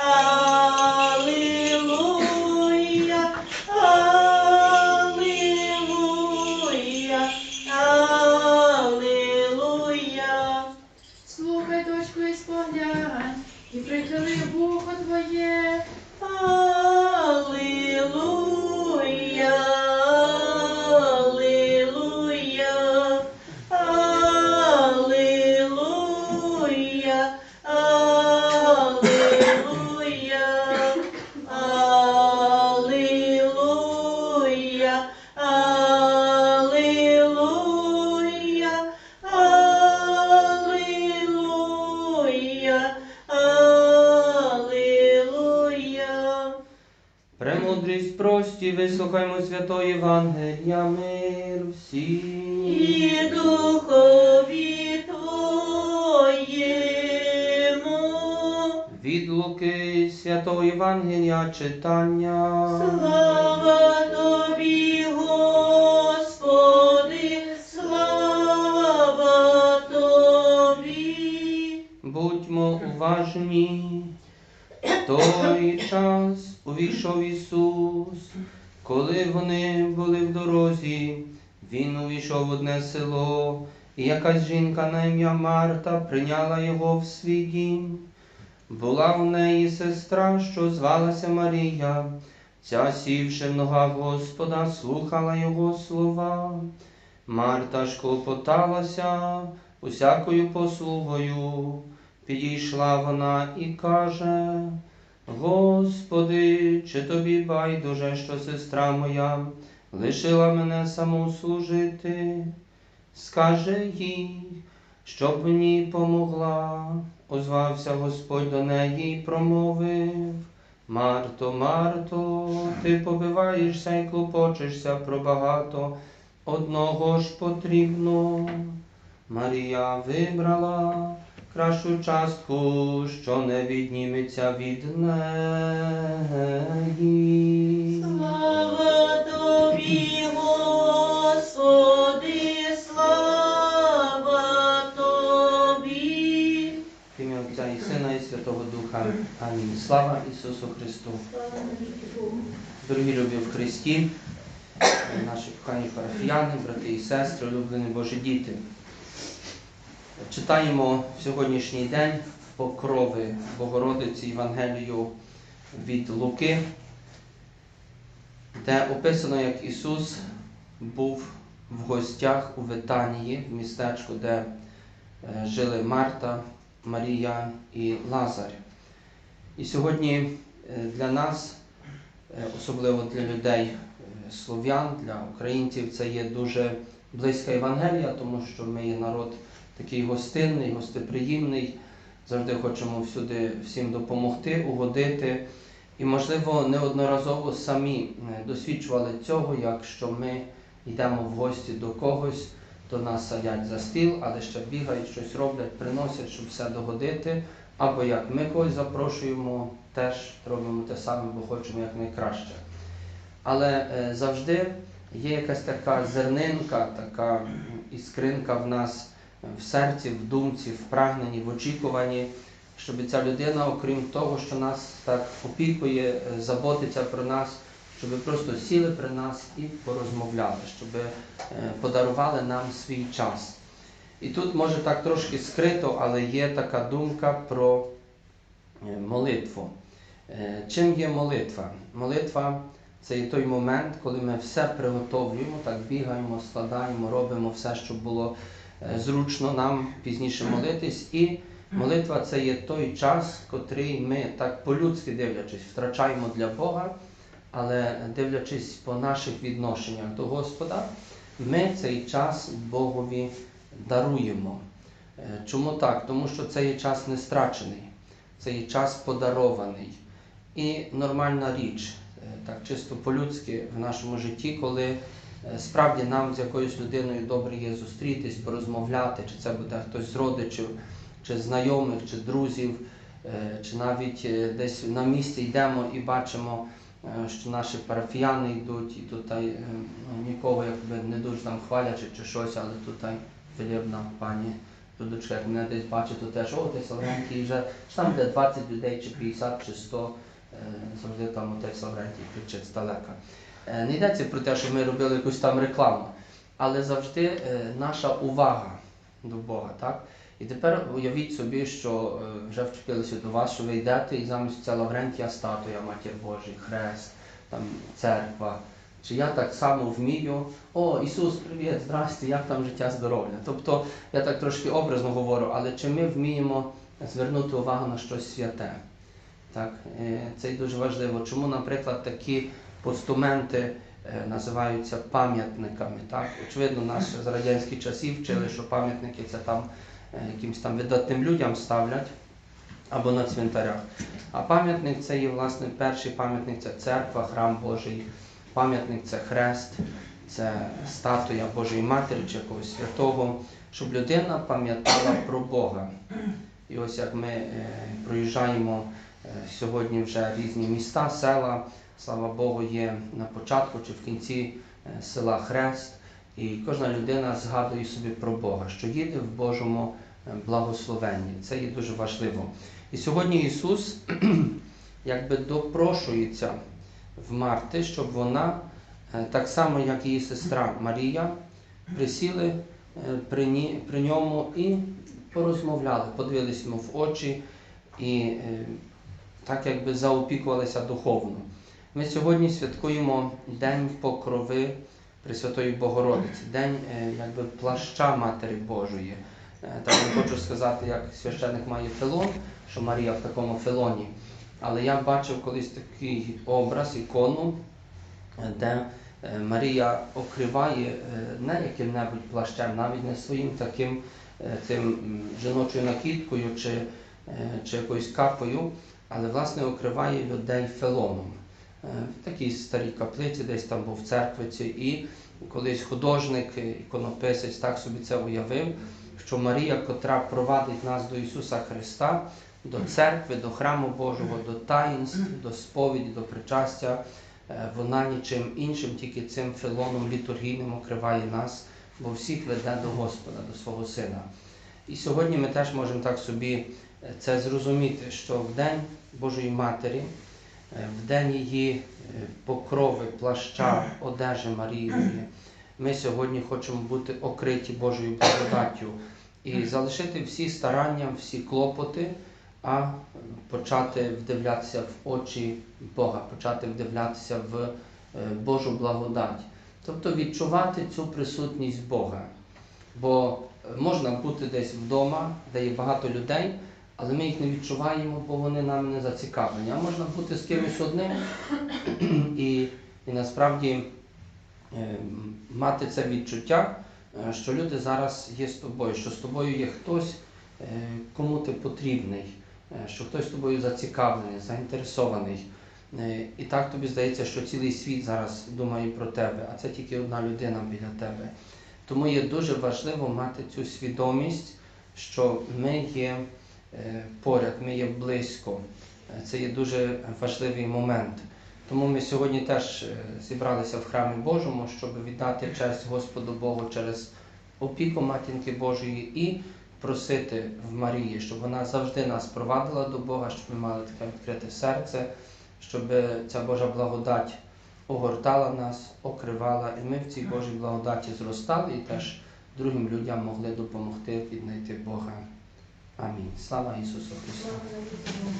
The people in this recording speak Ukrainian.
Uh, вислухаймо святої Євангелія, мир всім. І духові Твоєму. Від Луки святого Євангелія читання. Слава Тобі, Господи, слава Тобі. Будьмо уважні. В той час увійшов Ісус. Коли вони були в дорозі, Він увійшов в одне село, і якась жінка на ім'я Марта прийняла його в свій дім. Була в неї сестра, що звалася Марія. Ця, сівши в ногах Господа, слухала його слова. Марта ж клопоталася усякою послугою. Підійшла вона і каже: Господи, чи тобі байдуже, що сестра моя лишила мене саму служити? Скажи їй, щоб мені помогла. Озвався Господь до неї і промовив. Марто, Марто, ти побиваєшся і клопочешся про багато, одного ж потрібно. Марія вибрала кращу частку, що не відніметься від неї. Слава Тобі, Господи, слава Тобі. В ім'я Отця і Сина і Святого Духа. Амінь. Слава Ісусу Христу. Дорогі любі в Христі, наші кохані парафіяни, брати і сестри, улюблені Божі діти. Читаємо сьогоднішній день покрови Богородиці Євангелію від Луки, де описано, як Ісус був в гостях у Витанії, в містечку, де е, жили Марта, Марія і Лазар. І сьогодні е, для нас, е, особливо для людей слов'ян, для українців, це є дуже близька Євангелія, тому що ми є народ такий гостинний, гостеприємний, завжди хочемо всюди всім допомогти, угодити. І, можливо, неодноразово самі е, досвідчували цього, якщо ми йдемо в гості до когось, то нас садять за стіл, але ще бігають, щось роблять, приносять, щоб все догодити. Або як ми когось запрошуємо, теж робимо те саме, бо хочемо якнайкраще. Але е, завжди є якась така зернинка, така іскринка в нас в серці, в думці, в прагненні, в очікуванні, щоб ця людина, окрім того, що нас так опікує, заботиться про нас, щоб просто сіли при нас і порозмовляли, щоб е, подарували нам свій час. І тут може так трошки скрито, але є така думка про е, молитву. Е, Чим є молитва? Молитва це є той момент, коли ми все приготовлюємо, так бігаємо, складаємо, робимо все, щоб було зручно нам пізніше молитись. І молитва це є той час, котрий ми так по-людськи дивлячись, втрачаємо для Бога, але дивлячись по наших відношеннях до Господа, ми цей час Богові даруємо. Е, Чому так? Тому що це є час не страчений, це є час подарований. І нормальна річ, е, так чисто по-людськи в нашому житті, коли е, справді нам з якоюсь людиною добре є зустрітись, порозмовляти, чи це буде хтось з родичів, чи знайомих, чи друзів, е, чи навіть е, десь на місці йдемо і бачимо, е, що наші парафіяни йдуть, і тут е, нікого якби не дуже там хвалячи чи щось, але тут велебна пані Людочка, як мене десь бачить, то теж, о, ти Лаврентій вже там де 20 людей, чи 50, чи 100, е, завжди там отець Лаврентій кричить здалека. Е, Не йдеться про те, що ми робили якусь там рекламу, але завжди е, наша увага до Бога, так? І тепер уявіть собі, що е, вже вчепилися до вас, що ви йдете, і замість ця Лаврентія статуя Матір Божий, хрест, там церква. Чи я так само вмію? О, Ісус, привіт, здрасте, як там життя здоров'я? Тобто я так трошки образно говорю, але чи ми вміємо звернути увагу на щось святе? Так, це дуже важливо. Чому, наприклад, такі постументи е, називаються пам'ятниками? Так? Очевидно, нас з радянських часів вчили, що пам'ятники це там е, якимось там видатним людям ставлять або на цвинтарях. А пам'ятник це є власне перший пам'ятник це церква, храм Божий. Пам'ятник це хрест, це статуя Божої Матері чи якогось святого, щоб людина пам'ятала про Бога. І ось як ми е, проїжджаємо сьогодні вже різні міста, села, слава Богу, є на початку чи в кінці е, села Хрест. І кожна людина згадує собі про Бога, що їде в Божому е, благословенні. Це є дуже важливо. І сьогодні Ісус якби допрошується в Марти, щоб вона, е, так само як її сестра Марія, присіли при, ні- при ньому і порозмовляли, подивилися йому в очі і так якби заопікувалися духовно. Ми сьогодні святкуємо День Покрови Пресвятої Богородиці, День е, якби плаща Матері Божої. Е, Так не хочу сказати, як священик має филон, що Марія в такому филоні. Але я бачив колись такий образ, ікону, де е, Марія окриває не яким-небудь плащем, навіть не своїм таким тим жіночою накидкою чи, чи якоюсь капою, але власне окриває людей фелоном. Е, В такій старій каплиці, десь там був в церквиці, і колись художник, е, іконописець так собі це уявив, що Марія, котра провадить нас до Ісуса Христа, до церкви, до храму Божого, до таїнств, до сповіді, до причастя, е, вона нічим іншим, тільки цим філоном літургійним окриває нас, бо всіх веде до Господа, до свого Сина. І сьогодні ми теж можемо так собі е, це зрозуміти, що в День Божої Матері, е, в день її е, покрови, плаща, одежі Маріївої, ми сьогодні хочемо бути окриті Божою благодаттю і залишити всі старання, всі клопоти, а почати вдивлятися в очі Бога, почати вдивлятися в е, Божу благодать. Тобто відчувати цю присутність Бога. Бо е, можна бути десь вдома, де є багато людей, але ми їх не відчуваємо, бо вони нам не зацікавлені. А можна бути з кимось одним і, і насправді е, мати це відчуття, е, що люди зараз є з тобою, що з тобою є хтось, е, кому ти потрібний, що хтось з тобою зацікавлений, заінтересований. І так тобі здається, що цілий світ зараз думає про тебе, а це тільки одна людина біля тебе. Тому є дуже важливо мати цю свідомість, що ми є поряд, ми є близько. Е, Це є дуже важливий момент. Тому ми сьогодні теж е, зібралися в храмі Божому, щоб віддати честь Господу Богу через опіку Матінки Божої і просити в Марії, щоб вона завжди нас провадила до Бога, щоб ми мали таке відкрите серце, щоб ця Божа благодать огортала нас, окривала, і ми в цій Божій благодаті зростали і теж другим людям могли допомогти віднайти Бога. Амінь. Слава Ісусу Христу! Слава Богу.